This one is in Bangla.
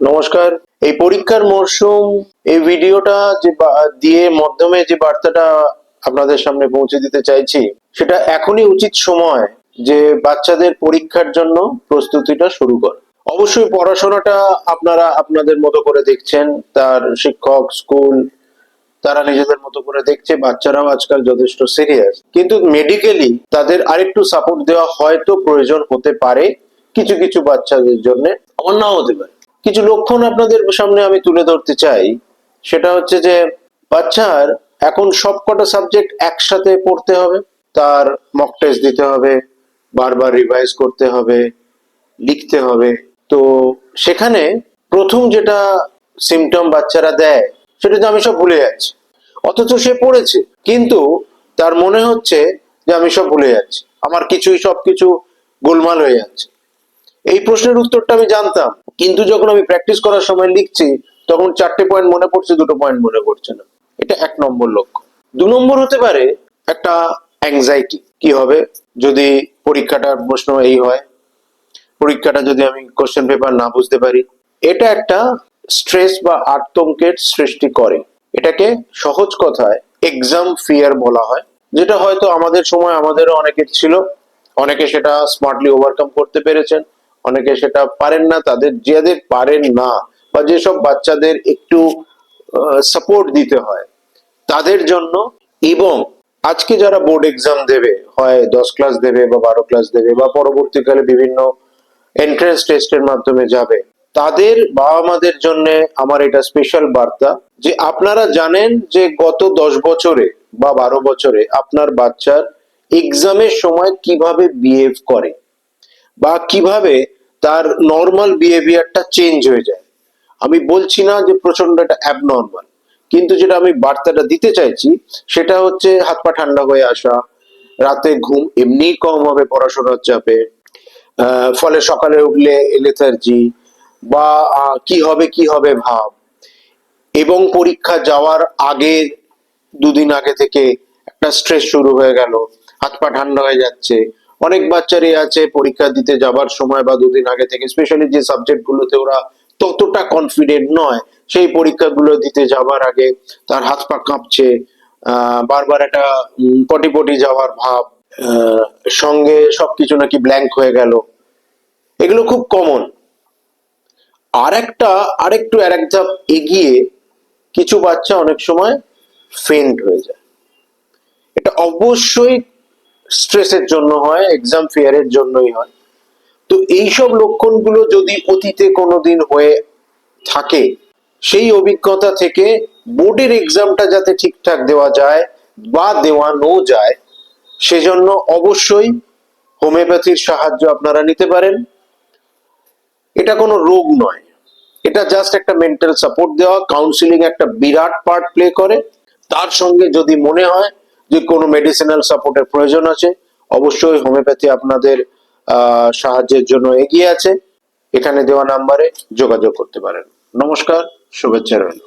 নমস্কার। এই পরীক্ষার মরশুম, এই ভিডিওটা যে দিয়ে মাধ্যমে যে বার্তাটা আপনাদের সামনে পৌঁছে দিতে চাইছি, সেটা এখনই উচিত সময় যে বাচ্চাদের পরীক্ষার জন্য প্রস্তুতিটা শুরু কর। অবশ্যই পড়াশোনাটা আপনারা আপনাদের মতো করে দেখছেন, তার শিক্ষক, স্কুল, তারা নিজেদের মতো করে দেখছে, বাচ্চারাও আজকাল যথেষ্ট সিরিয়াস। কিন্তু মেডিকেলি তাদের আরেকটু সাপোর্ট দেওয়া হয়তো প্রয়োজন হতে পারে কিছু কিছু বাচ্চাদের জন্য। নাও হতে পারে। কিছু লক্ষণ আপনাদের সামনে আমি তুলে ধরতে চাই। সেটা হচ্ছে যে, বাচ্চার এখন সবকটা সাবজেক্ট একসাথে পড়তে হবে, তার মক টেস্ট দিতে হবে, বারবার রিভাইজ করতে হবে, লিখতে হবে। তো সেখানে প্রথম যেটা সিমটম বাচ্চারা দেয়, সেটা তো আমি সব ভুলে যাচ্ছি। অথচ সে পড়েছে, কিন্তু তার মনে হচ্ছে যে আমি সব ভুলে যাচ্ছি। আমার কিছুই সবকিছু গোলমাল হয়ে যাচ্ছে। এই প্রশ্নের উত্তরটা আমি জানতাম, কিন্তু যখন আমি প্র্যাকটিস করার সময় লিখছি, তখন চারটে পয়েন্ট মনে পড়ছে, দুটো পয়েন্ট মনে পড়ছে না। এটা এক নম্বর লক্ষ্য। দু নম্বর হতে পারে একটা অ্যাংজাইটি কি হবে? যদি পরীক্ষাটার প্রশ্ন এই হয়, পরীক্ষাটা যদি আমি কোশ্চেন পেপার না বুঝতে পারি। এটা একটা স্ট্রেস বা আতঙ্কের সৃষ্টি করে। এটাকে সহজ কথায় এক্সাম ফিয়ার বলা হয়, যেটা হয়তো আমাদের সময় আমাদেরও অনেকের ছিল। অনেকে সেটা স্মার্টলি ওভারকাম করতে পেরেছেন। অনেকে সেটা পারেন না, তাদের যাদের পারেন না বা যেসব বাচ্চাদের একটু সাপোর্ট দিতে হয়, তাদের জন্য এবং আজকে যারা বোর্ড এক্সাম দেবে, হয় দশ ক্লাস দেবে বা বারো ক্লাস দেবে বা পরবর্তীকালে বিভিন্ন এন্ট্রান্স টেস্টের মাধ্যমে যাবে, তাদের বাবা মাদের জন্য আমার এটা স্পেশাল বার্তা যে আপনারা জানেন যে গত দশ বছরে বা বারো বছরে আপনার বাচ্চার এক্সামের সময় কীভাবে বিহেভ করে বা কীভাবে তার নর্মাল বিহেভিয়ারটা চেঞ্জ হয়ে যায়। আমি বলছি না যে প্রচণ্ড এটা অ্যাবনর্মাল কিন্তু যেটা আমি বার্তাটা দিতে চাইছি, সেটা হচ্ছে হাত পা ঠান্ডা হয়ে আসা, রাতে ঘুম এমনি কম হবে পড়াশোনার চাপে ফলে সকালে উঠলে লেথার্জি বা কি হবে কি হবে ভাব। এবং পরীক্ষা যাওয়ার আগে, দুদিন আগে থেকে একটা স্ট্রেস শুরু হয়ে গেল, হাত পা ঠান্ডা হয়ে যাচ্ছে অনেক বাচ্চারই আছে পরীক্ষা দিতে যাবার সময় বা দুদিন আগে থেকে স্পেশালি যে সাবজেক্ট গুলোতে ওরা ততটা কনফিডেন্ট নয়, সেই পরীক্ষাগুলো দিতে যাবার আগে তার হাত পা কাঁপছে বারবার একটা পটি পটি যাওয়ার ভাব সঙ্গে সবকিছু নাকি ব্ল্যাঙ্ক হয়ে গেল। এগুলো খুব কমন আর একটা আরেকটু আর এক ধাপ এগিয়ে কিছু বাচ্চা অনেক সময় ফেন্ট হয়ে যায়। এটা অবশ্যই স্ট্রেসের জন্য হয় এক্সাম ফিয়ারের জন্যই হয়। তো এইসব লক্ষণগুলো যদি অতীতে কোনোদিন হয়ে থাকে, সেই অভিজ্ঞতা থেকে বোর্ডের এক্সামটা যাতে ঠিকঠাক দেওয়া যায় বা দেওয়ানো যায়, সেজন্য অবশ্যই হোমিওপ্যাথির সাহায্য আপনারা নিতে পারেন। এটা কোনো রোগ নয়। এটা জাস্ট একটা মেন্টাল সাপোর্ট দেওয়া কাউন্সিলিং একটা বিরাট পার্ট প্লে করে। তার সঙ্গে যদি মনে হয় যে কোনো মেডিসিনাল সাপোর্টের প্রয়োজন আছে, অবশ্যই হোমিওপ্যাথি আপনাদের সাহায্যের জন্য এগিয়ে আছে। এখানে দেওয়া নাম্বারে যোগাযোগ করতে পারেন। নমস্কার, শুভেচ্ছা রইল।